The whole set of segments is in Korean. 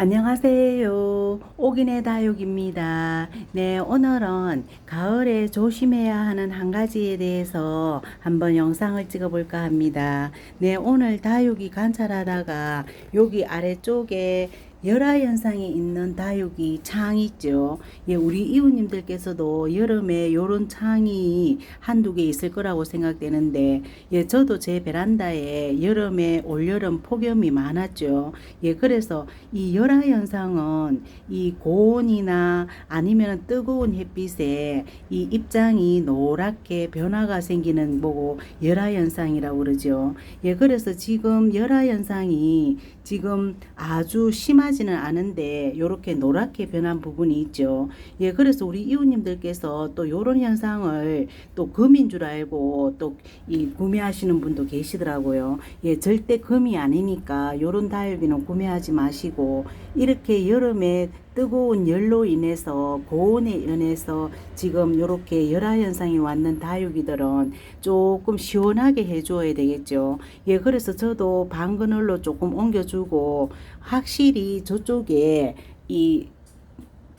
안녕하세요. 오기네 다육입니다. 네, 오늘은 가을에 조심해야 하는 한 가지에 대해서 한번 영상을 찍어 볼까 합니다. 네, 오늘 다육이 관찰하다가 여기 아래쪽에 열화 현상이 있는 다육이 창 있죠. 예, 우리 이웃님들께서도 여름에 요런 창이 한두 개 있을 거라고 생각되는데, 예, 저도 제 베란다에 여름에 올여름 폭염이 많았죠. 예, 그래서 이 열화 현상은 이 고온이나 아니면 뜨거운 햇빛에 이 입장이 노랗게 변화가 생기는 뭐고 열화 현상이라고 그러죠. 예, 그래서 지금 열화 현상이 지금 아주 심 하지는 않은데 요렇게 노랗게 변한 부분이 있죠. 예, 그래서 우리 이웃님들께서 또 요런 현상을 또 금인 줄 알고 또 이 구매하시는 분도 계시더라고요. 예, 절대 금이 아니니까 요런 다육이는 구매하지 마시고 이렇게 여름에 뜨거운 열로 인해서 고온에 인해서 지금 요렇게 열화 현상이 왔는 다육이들은 조금 시원하게 해줘야 되겠죠. 예, 그래서 저도 방그늘로 조금 옮겨주고 확실히 저쪽에 이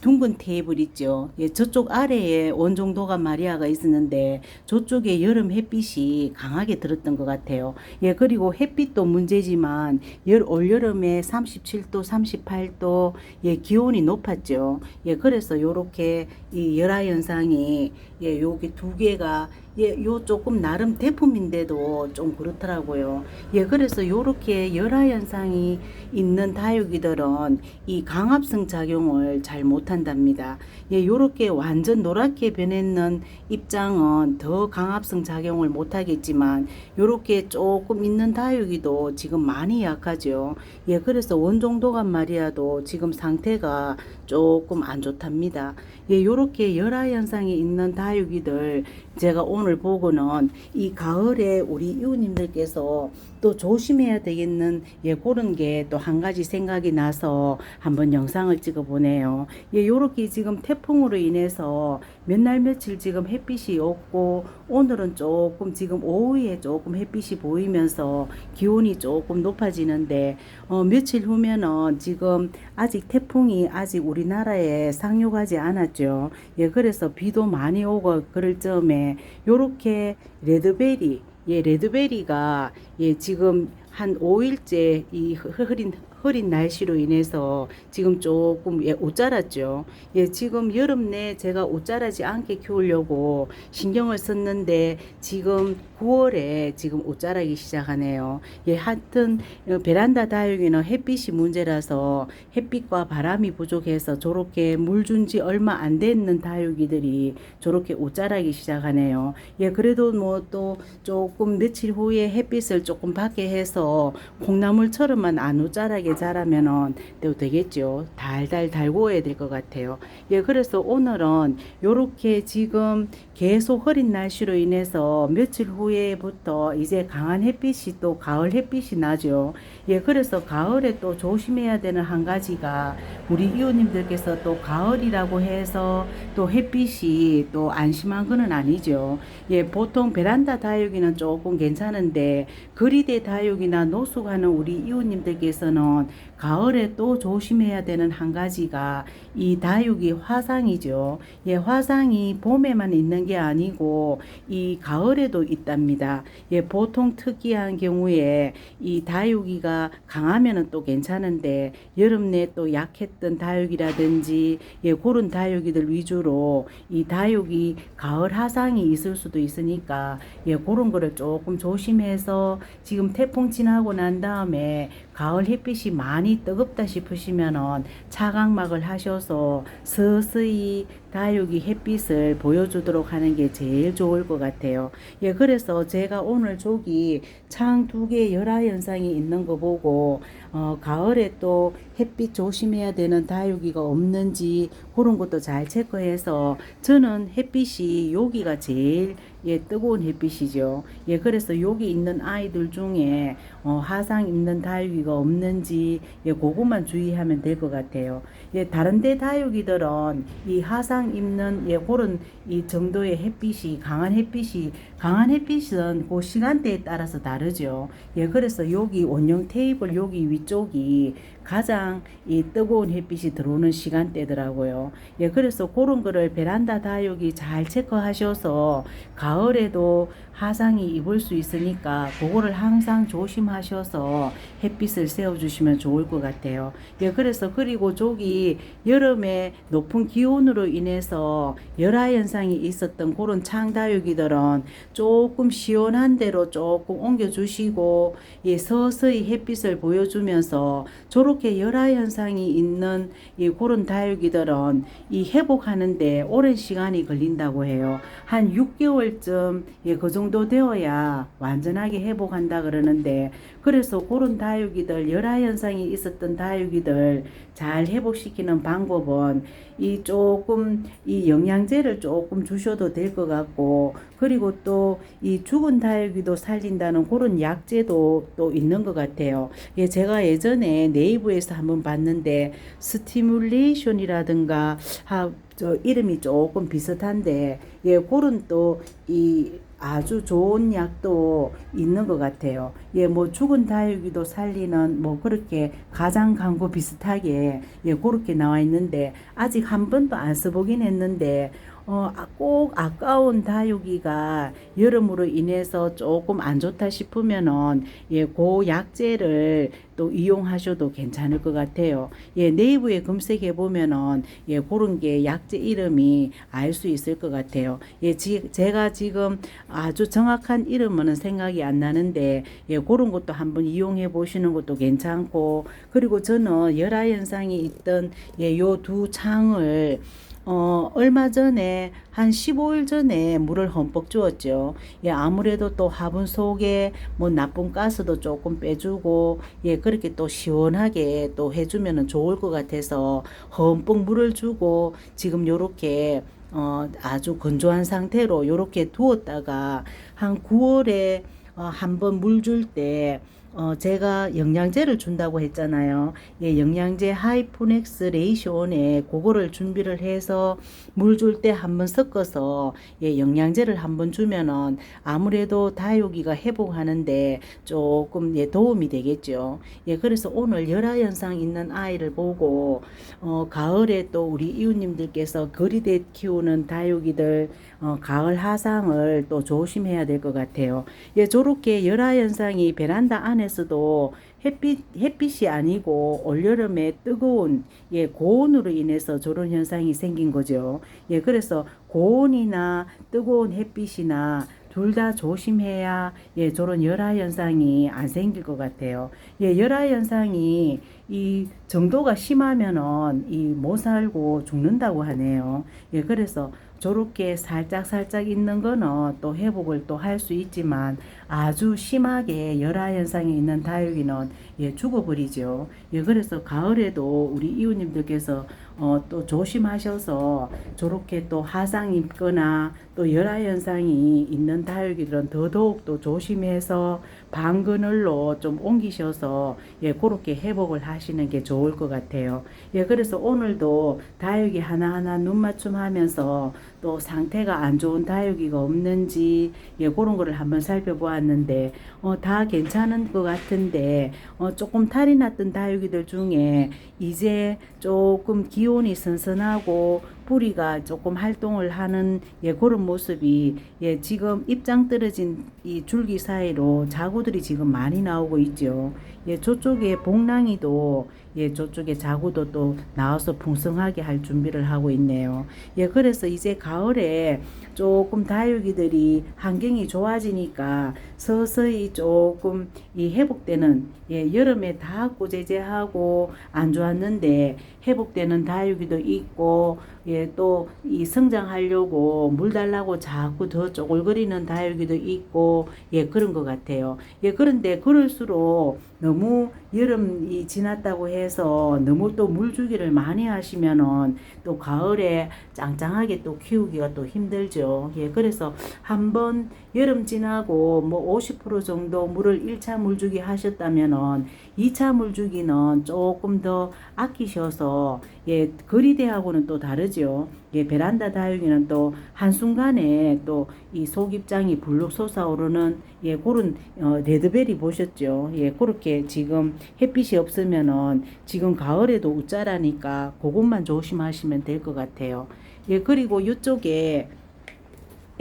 둥근 테이블 있죠. 예, 저쪽 아래에 원종도가 마리아가 있었는데 저쪽에 여름 햇빛이 강하게 들었던 것 같아요. 예, 그리고 햇빛도 문제지만 열, 올여름에 37도, 38도 예, 기온이 높았죠. 예, 그래서 요렇게 이 열화 현상이 예, 여기 두 개가 예, 요 조금 나름 대품인데도 좀 그렇더라고요. 예, 그래서 요렇게 열화 현상이 있는 다육이들은 이 강압성 작용을 잘 못한답니다. 예, 요렇게 완전 노랗게 변했는 입장은 더 강압성 작용을 못하겠지만 요렇게 조금 있는 다육이도 지금 많이 약하죠. 예, 그래서 원종도간 마리아도 지금 상태가 조금 안 좋답니다. 예, 요렇게 열화 현상이 있는 다육이들 제가 오늘 보고는 이 가을에 우리 이웃님들께서 또 조심해야 되겠는 예, 그런 게 또 한 가지 생각이 나서 한번 영상을 찍어 보네요. 예, 요렇게 지금 태풍으로 인해서 몇 날 며칠 지금 햇빛이 없고 오늘은 조금 지금 오후에 조금 햇빛이 보이면서 기온이 조금 높아지는데 어, 며칠 후면은 지금 아직 태풍이 아직 우리나라에 상륙하지 않았죠. 예, 그래서 비도 많이 오고 그럴 점에 요렇게 레드베리 예, 레드베리가 예, 지금 한 5일째 이 흐린 흐린 날씨로 인해서 지금 조금 예, 옷 자랐죠. 예, 지금 여름 내 제가 옷 자라지 않게 키우려고 신경을 썼는데 지금 9월에 지금 옷 자라기 시작하네요. 예, 하여튼 어, 베란다 다육이는 햇빛이 문제라서 햇빛과 바람이 부족해서 저렇게 물 준 지 얼마 안 됐는 다육이들이 저렇게 옷 자라기 시작하네요. 예, 그래도 뭐 또 조금 며칠 후에 햇빛을 조금 받게 해서 콩나물처럼만 안 옷 자라게 자라면은 또 되겠죠. 달달 달구어야 될 것 같아요. 예, 그래서 오늘은 요렇게 지금 계속 흐린 날씨로 인해서 며칠 후에부터 이제 강한 햇빛이 또 가을 햇빛이 나죠. 예, 그래서 가을에 또 조심해야 되는 한 가지가 우리 이웃님들께서 또 가을이라고 해서 또 햇빛이 또 안심한 거는 아니죠. 예, 보통 베란다 다육이는 조금 괜찮은데 거리대 다육이나 노숙하는 우리 이웃님들께서는 가을에 또 조심해야 되는 한 가지가 이 다육이 화상이죠. 예, 화상이 봄에만 있는 게 아니고 이 가을에도 있답니다. 예, 보통 특이한 경우에 이 다육이가 강하면은 또 괜찮은데 여름 내또 약했던 다육이라든지 예, 그런 다육이들 위주로 이 다육이 가을 화상이 있을 수도 있으니까 예, 그런 거를 조금 조심해서 지금 태풍 지나고 난 다음에 가을 햇빛이 많이 뜨겁다 싶으시면은 차광막을 하셔서 서서히 다육이 햇빛을 보여주도록 하는 게 제일 좋을 것 같아요. 예, 그래서 제가 오늘 저기 창 두 개 열화 현상이 있는 거 보고 어, 가을에 또 햇빛 조심해야 되는 다육이가 없는지 그런 것도 잘 체크해서 저는 햇빛이 여기가 제일 예, 뜨거운 햇빛이죠. 예, 그래서 여기 있는 아이들 중에 어, 화상 입는 다육이가 없는지 예, 그것만 주의하면 될 것 같아요. 예, 다른데 다육이들은 이 화상 입는 예, 그런 이 정도의 햇빛이 강한 햇빛이 강한 햇빛은 그 시간대에 따라서 다르죠. 예, 그래서 여기 원형 테이블 여기 위쪽이 가장 이 뜨거운 햇빛이 들어오는 시간대더라고요. 예, 그래서 그런 거를 베란다 다육이 잘 체크하셔서 가을에도 화상이 입을 수 있으니까 그거를 항상 조심하셔서 햇빛을 세워주시면 좋을 것 같아요. 예, 그래서 그리고 저기 여름에 높은 기온으로 인해서 열화 현상이 있었던 그런 창다육이들은 조금 시원한 데로 조금 옮겨주시고 예, 서서히 햇빛을 보여주면서 저 렇게 열화 현상이 있는 이 그런 다육이들은 이 회복하는데 오랜 시간이 걸린다고 해요. 한 6개월쯤 예, 그 정도 되어야 완전하게 회복한다 그러는데 그래서 그런 다육이들 열화 현상이 있었던 다육이들 잘 회복시키는 방법은 이 조금 이 영양제를 조금 주셔도 될 것 같고 그리고 또 이 죽은 다육이도 살린다는 그런 약제도 또 있는 것 같아요. 예, 제가 예전에 네이버에서 한번 봤는데 스티뮬레이션이라든가 하, 저 이름이 조금 비슷한데 예, 그런 또이 아주 좋은 약도 있는 것 같아요. 예, 뭐 죽은 다육이도 살리는 뭐 그렇게 가장 광고 비슷하게 예, 그렇게 나와 있는데 아직 한 번도 안 써보긴 했는데 어, 아, 꼭 아까운 다육이가 여름으로 인해서 조금 안 좋다 싶으면은 예, 그 약제를 또 이용하셔도 괜찮을 것 같아요. 예, 네이버에 검색해 보면은 예, 그런 게 약제 이름이 알 수 있을 것 같아요. 예, 지, 제가 지금 아주 정확한 이름은 생각이 안 나는데 예, 그런 것도 한번 이용해 보시는 것도 괜찮고 그리고 저는 열화 현상이 있던 예, 요 두 창을 어, 얼마 전에 한 15일 전에 물을 흠뻑 주었죠. 예, 아무래도 또 화분 속에 뭐 나쁜 가스도 조금 빼주고 예, 그렇게 또 시원하게 또 해주면은 좋을 것 같아서 흠뻑 물을 주고 지금 요렇게 어, 아주 건조한 상태로 요렇게 두었다가 한 9월에 어, 한번 물 줄 때 어, 제가 영양제를 준다고 했잖아요. 예, 영양제 하이포넥스 레이시온에 그거를 준비를 해서 물 줄 때 한번 섞어서 예, 영양제를 한번 주면은 아무래도 다육이가 회복하는데 조금 예, 도움이 되겠죠. 예, 그래서 오늘 열화 현상 있는 아이를 보고 어, 가을에 또 우리 이웃님들께서 거리대 키우는 다육이들 어, 가을 하상을 또 조심해야 될 것 같아요. 예, 저렇게 열화 현상이 베란다 안에 서도 햇빛, 햇빛이 아니고 올여름에 뜨거운 예, 고온으로 인해서 저런 현상이 생긴 거죠. 예, 그래서 고온이나 뜨거운 햇빛이나 둘 다 조심해야 예, 저런 열화 현상이 안 생길 것 같아요. 예, 열화 현상이 이 정도가 심하면은 이 못 살고 죽는다고 하네요. 예, 그래서 저렇게 살짝 살짝 있는 거는 또 회복을 또 할 수 있지만 아주 심하게 열화 현상이 있는 다육이는 예, 죽어버리죠. 예, 그래서 가을에도 우리 이웃님들께서 어, 또 조심하셔서 저렇게 또 하상 입거나 또 열화 현상이 있는 다육이들은 더더욱 또 조심해서 방그늘로 좀 옮기셔서 예, 그렇게 회복을 하시는 게 좋을 것 같아요. 예, 그래서 오늘도 다육이 하나하나 눈 맞춤하면서 또 상태가 안 좋은 다육이가 없는지 예, 그런 거를 한번 살펴보았는데 어, 다 괜찮은 것 같은데 어, 조금 탈이 났던 다육이들 중에 이제 조금 기온이 선선하고 뿌리가 조금 활동을 하는 예, 그런 모습이 예, 지금 입장 떨어진 이 줄기 사이로 자구들이 지금 많이 나오고 있죠. 예, 저쪽에 복랑이도 예, 저쪽에 자구도 또 나와서 풍성하게 할 준비를 하고 있네요. 예, 그래서 이제 가을에 조금 다육이들이 환경이 좋아지니까 서서히 조금 이 회복되는 예, 여름에 다 꼬제제하고 안 좋았는데 회복되는 다육이도 있고 예, 또 이 성장하려고 물 달라고 자꾸 더 쪼글거리는 다육이도 있고 예, 그런 것 같아요. 예, 그런데 그럴수록 너무 여름이 지났다고 해서 너무 또 물주기를 많이 하시면은 또 가을에 짱짱하게 또 키우기가 또 힘들죠. 예, 그래서 한번 여름 지나고 뭐 50% 정도 물을 1차 물주기 하셨다면은 2차 물주기는 조금 더 아끼셔서 예, 거리대하고는 또 다르죠. 예, 베란다 다육이는 또 한순간에 또 이 속입장이 불룩 솟아오르는 예, 그런 어, 레드벨이 보셨죠. 예, 그렇게 지금 햇빛이 없으면은 지금 가을에도 웃자라니까 그것만 조심하시면 될 것 같아요. 예, 그리고 이쪽에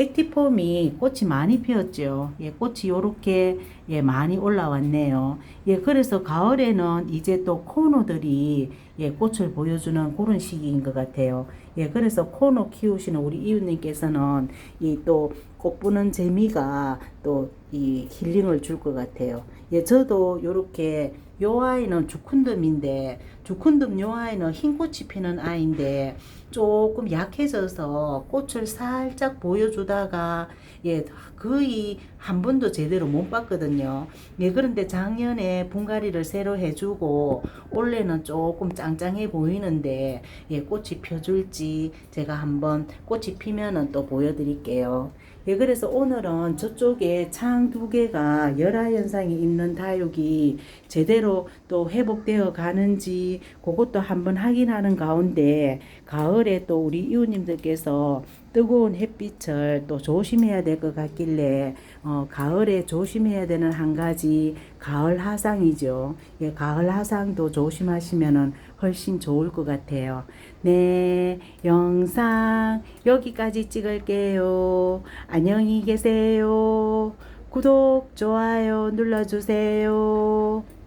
액티폼이 꽃이 많이 피었죠. 예, 꽃이 요렇게 예, 많이 올라왔네요. 예, 그래서 가을에는 이제 또 코노들이 예, 꽃을 보여주는 그런 시기인 것 같아요. 예, 그래서 코노 키우시는 우리 이웃님께서는 이 또 꽃 보는 재미가 또 이 힐링을 줄 것 같아요. 예, 저도 요렇게 요 아이는 주쿤듬인데 주쿤듬 요 아이는 흰 꽃이 피는 아이인데 조금 약해져서 꽃을 살짝 보여주다가 예 거의 한 번도 제대로 못 봤거든요. 예 그런데 작년에 분갈이를 새로 해주고 올해는 조금 짱짱해 보이는데 예 꽃이 펴줄지 제가 한번 꽃이 피면은 또 보여드릴게요. 예, 그래서 오늘은 저쪽에 창 두 개가 열화 현상이 있는 다육이 제대로 또 회복되어 가는지 그것도 한번 확인하는 가운데 가을에 또 우리 이웃님들께서 뜨거운 햇빛을 또 조심해야 될 것 같길래 어, 가을에 조심해야 되는 한 가지 가을 하상이죠. 예, 가을 하상도 조심하시면은 훨씬 좋을 것 같아요. 네, 영상 여기까지 찍을게요. 안녕히 계세요. 구독, 좋아요 눌러주세요.